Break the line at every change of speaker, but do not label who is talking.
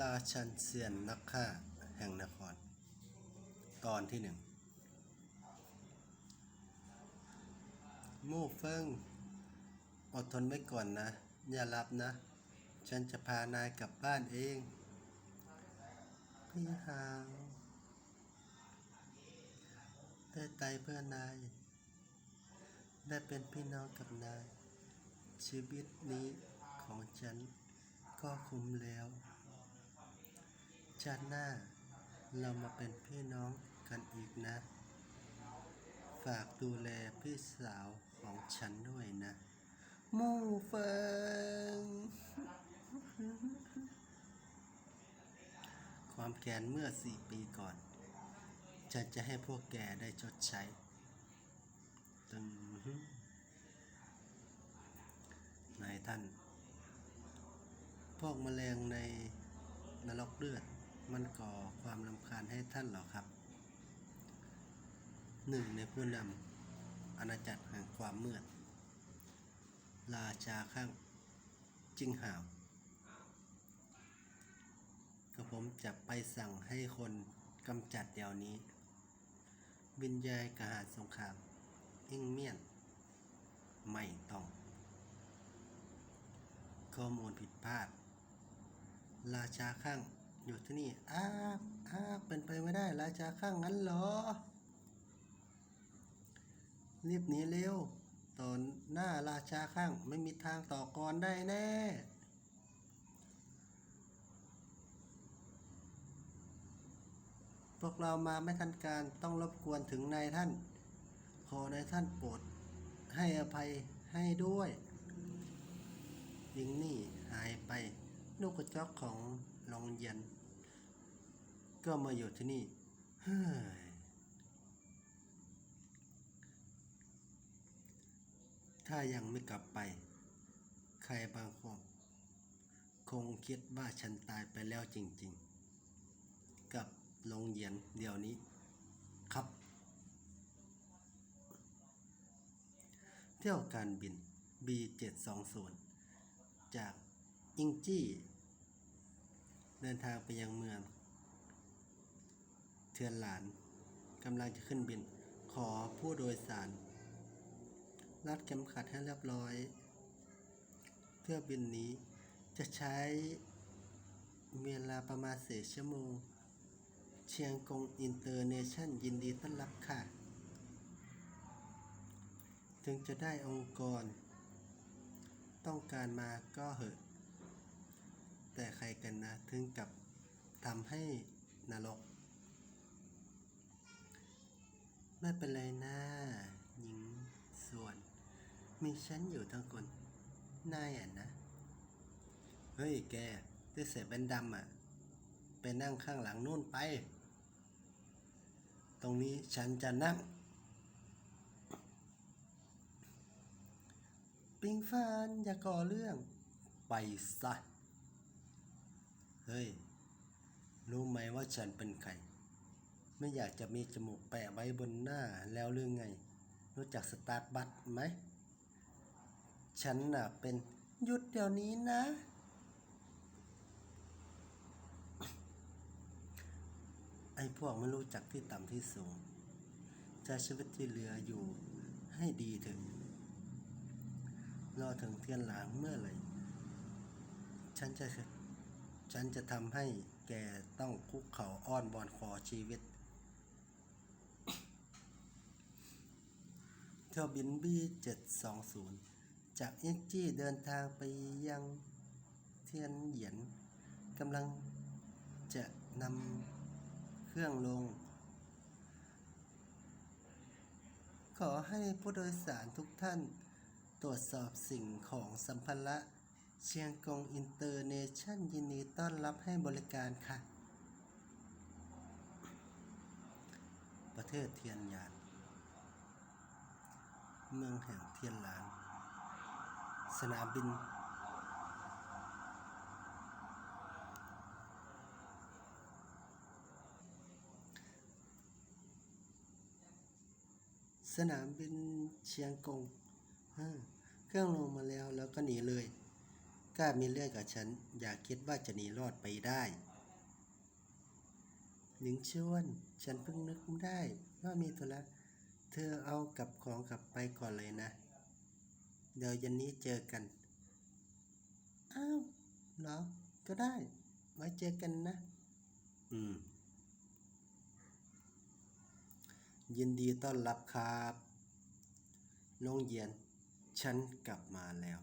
ราชันเซียนนักฆ่าแห่งนคร ตอนที่หนึ่งมู่เฟิงอดทนไว้ก่อนนะ อย่าหลับนะ ฉันจะพานายกลับบ้านเอง พี่หาวได้ตายเพื่อนาย ได้เป็นพี่น้องกับนาย ชีวิตนี้ของฉันก็คุ้มแล้ว ชาติหน้า เรามาเป็นพี่น้องกันอีกนะ ฝากดูแลพี่สาวของฉันด้วยนะ มู่เฟิง ความแค้นเมื่อสี่ปีก่อน ฉันจะให้พวกแกได้ชดใช้ตึงนายท่าน พวกแมลงในนรกเลือด มันก่อความลำคาญให้ท่านเหรอครับหนึ่งในผู้นำอาณาจักรแห่งความมืด ราชาข้างจิงหาวก็ผมจะไปสั่งให้คนกำจัดเดี๋ยวนี้ วิญญาณกหาสงครามอิงเมียน ไม่ต้อง ข้อมูลผิดพลาด ราชาข้าง อยู่ที่นี่ อ้าอ้าเป็นไปไม่ได้ราชาข้างงั้นเหรอ รีบหนีเร็วตอนหน้าราชาข้างไม่มีทางต่อกรได้แน่พวกเรามาไม่ทันการต้องรบกวนถึงนายท่าน ขอนายท่านโปรดให้อภัยให้ด้วยหญิงนี่หายไปลูกกระจอกของโรงเรียน ก็มาอยู่ที่นี่เฮ้ยถ้ายังไม่กลับไป ใครบางคนคงคิดว่าฉันตายไปแล้วจริงๆ กับโรงเรียนเดี๋ยวนี้ครับ เที่ยวการบิน B720 จากอิงจี้ เดินทางไปยังเมือง เทือนหลานกำลังจะขึ้นบิน ขอผู้โดยสาร รัดเข็มขัดให้เรียบร้อย เที่ยวบินนี้จะใช้เวลาประมาณสี่ชั่วโมง เชียงกงอินเตอร์เนชั่นยินดีต้อนรับค่ะ ถึงจะได้องค์กร ต้องการมาก็เหอะ แต่ใครกันนะถึงกับทำให้นรก ไม่เป็นไรนะหญิงส่วน มีฉันอยู่ทั้งคนนายอะนะ เฮ้ยแกที่เสียเป็นดำอะ ไปนั่งข้างหลังนู่นไป ตรงนี้ฉันจะนั่ง ปิงฟานอย่าก่อเรื่อง ไปซะ เฮ้ย รู้ไหมว่าฉันเป็นใคร ไม่อยากจะมีจมูกแปะไว้บนหน้าแล้วเรื่องไง รู้จักสตาร์บัตไหม ฉันน่ะเป็นหยุดเดี๋ยวนี้นะ ไอ้พวกไม่รู้จักที่ต่ำที่สูงใช้ชีวิตที่เหลืออยู่ให้ดีเถอะรอถึงเทียนหลางเมื่อไหร่ ฉันจะ ฉันจะทำให้แกต้องคุกเข่าอ้อนบอนขอชีวิต เที่ยวบินบี720 จากเอ็กจี้เดินทางไปยังเทียนเหยียนกำลังจะนำเครื่องลง ขอให้ผู้โดยสารทุกท่านตรวจสอบสิ่งของสัมภาระเชียงกงอินเตอร์เนชั่นยินดีต้อนรับให้บริการค่ะ ประเทศเทียนหยาน เมืองแห่งเทียนหลาน สนามบิน สนามบินเชียงกงเครื่องลงมาแล้วแล้วก็หนีเลยกล้ามีเรื่องกับฉัน อย่าคิดว่าจะหนีรอดไปได้หนิงชวน ฉันเพิ่งนึกได้ว่ามีธุระ เธอเอากับของกลับไปก่อนเลยนะ เดี๋ยวเย็นนี้เจอกัน อ้าวเหรอ ก็ได้ ไว้เจอกันนะ อืม ยินดีต้อนรับครับ น้องเยียน ฉันกลับมาแล้ว